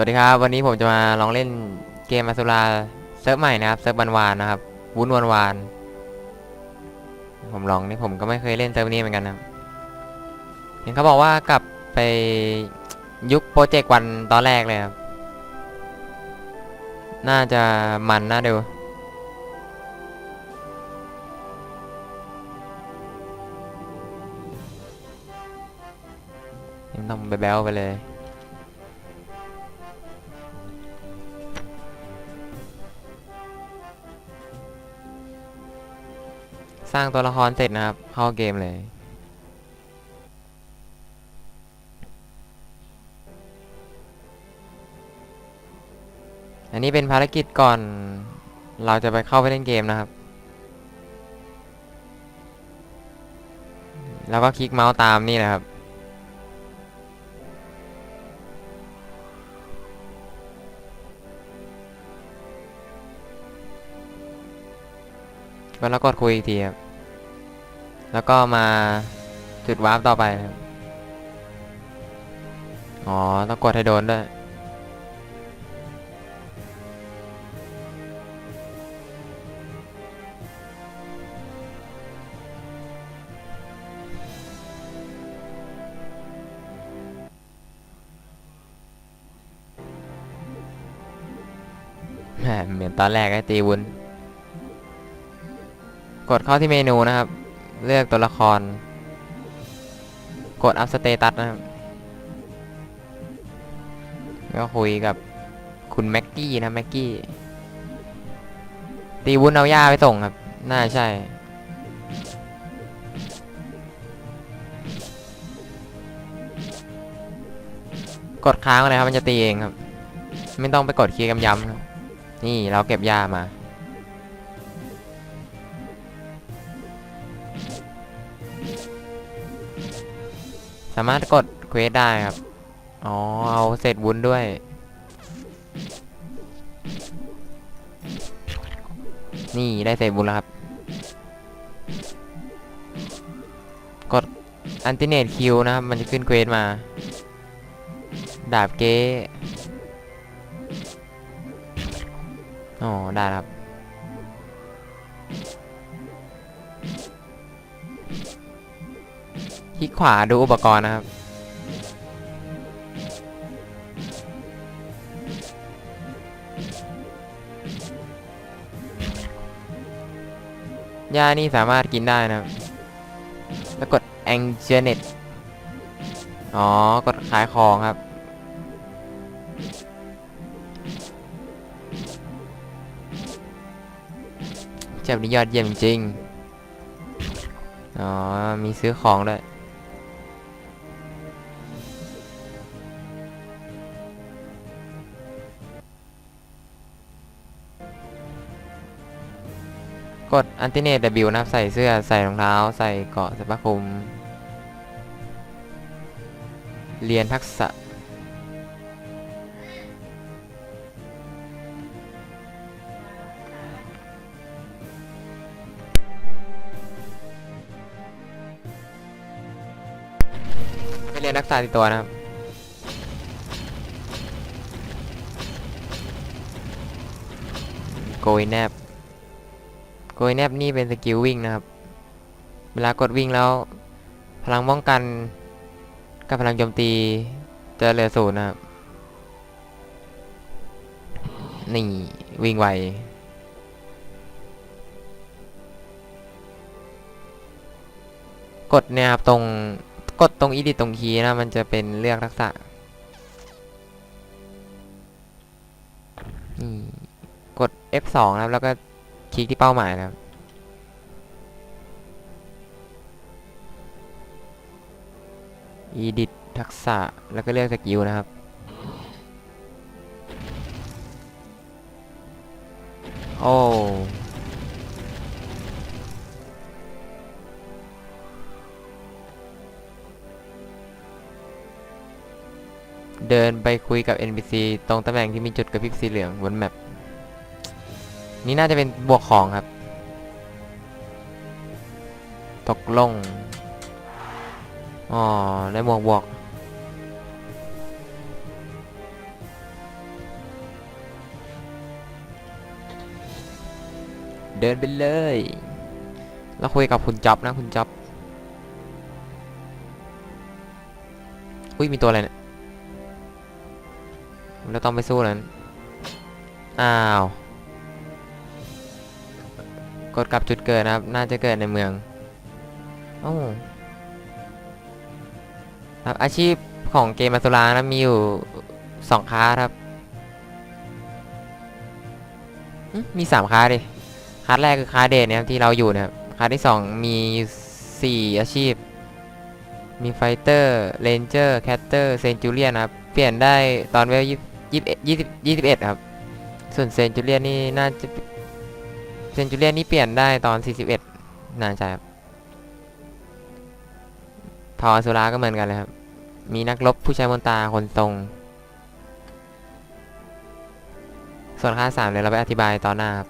วัสดีครับ วันนี้ผมจะมาลองเล่นเกมมาสุราเซิร์ฟใหม่นะครับเซิร์ฟวันวานนะครับ วุ้นวันวานผมลองนี่ผมก็ไม่เคยเล่นเซิร์ฟนี้เหมือนกันนะเห็นเขาบอกว่ากลับไปยุคโปรเจกต์วันตอนแรกเลยครับ น่าจะมันน่าดูยังต้องแบ๊วไปเลย สร้างตัวละครเสร็จนะครับ เข้าเกมเลย อันนี้เป็นภารกิจก่อน เราจะไปเข้าไปเล่นเกมนะครับ แล้วก็คลิกเมาส์ตามนี่แหละครับแล้วกดคุยอีกทีครับ แล้วก็มาจุดวาร์ปต่อไปครับอ๋อ ต้องกดให้โดนด้วย เหมือนตอนแรกไอ้ตีวุ้น กดเข้าที่เมนูนะครับ เลือกตัวละคร กดอัพสเตตัสนะครับก็คุยกับคุณแม็กกี้นะแม็กกี้ ตีวุ้นเอาย่าไปส่งครับ น่าใช่ กดค้างเลยครับมันจะตีเองครับ ไม่ต้องไปกดคีย์กำยำครับ นี่เราเก็บย่ามา สามารถกดเควสได้ครับ อ๋อ เอาเศษวุ้นด้วย นี่ได้เศษวุ้นแล้วครับ กดอันติเนตคิวนะครับ มันจะขึ้นเควสมา ดาบเก้อ๋อ ได้ครับ คลิกขวาดูอุปกรณ์นะครับ ยานี่สามารถกินได้นะครับ แล้วกด a n g e n e t อ๋อ กดขายของครับ เจ็บนี้ยอดเยี่ยมจริง อ๋อ มีซื้อของด้วย กดอันติเนต W นะครับ ใส่เสื้อใส่รองเท้า ใส่เกาะใส่ผ้าคลุม เรียนทักษะ ไปเรียนทักษะติดตัวนะครับโกยแนบ โกยแนบนี่เป็นสกิลวิ่งนะครับ เวลากดวิ่งแล้ว พลังป้องกันกับพลังโจมตีจะเหลือศูนย์นะครับ นี่วิ่งไวกดเนี่ยครับตรงกดตรงอีดิตตรงคีย์นะมันจะเป็นเลือกทักษะนี่กด F2 นะครับแล้วก็ คลิกที่เป้าหมายนะครับ edit ทักษะแล้วก็เลือกสกิลนะครับ โอ้เดินไปคุยกับ NPC ตรงตำแหน่งที่มีจุดกระพริบสีเหลืองบนแมป นี่น่าจะเป็นบวกของครับ ตกลง อ๋อ ได้บวกบวกเดินไปเลย แล้วคุยกับคุณจับนะคุณจับ อุ้ยมีตัวอะไรเนี่ยเราต้องไปสู้นั้น อ้าว กดกลับจุดเกิดนะครับ น่าจะเกิดในเมืองโอ้ครับอาชีพของเกมมาสุรานะมีอยู่สองค้าครับ มีสามค้าดิคลาแรกคือคลาเดทนะครับที่เราอยู่นะครับคลาที่สองมีสี่อาชีพ มีไฟเตอร์เรนเจอร์แคตเตอร์เซนจูเลียนนะครับ เปลี่ยนได้ตอนเวลยี่ยี่ยี่สิบยี่สิบเอ็ดครับ ส่วนเซนจูเลียนนี่น่าจะ ซนจูเลียนนี่เปลี่ยนได้ตอน 41 น่าจะครับพอสุราก็เหมือนกันเลยครับ มีนักรบผู้ใช้มนตาคนทรง ส่วนค่าสามเดี๋ยวเราไปอธิบายตอนหน้าครับ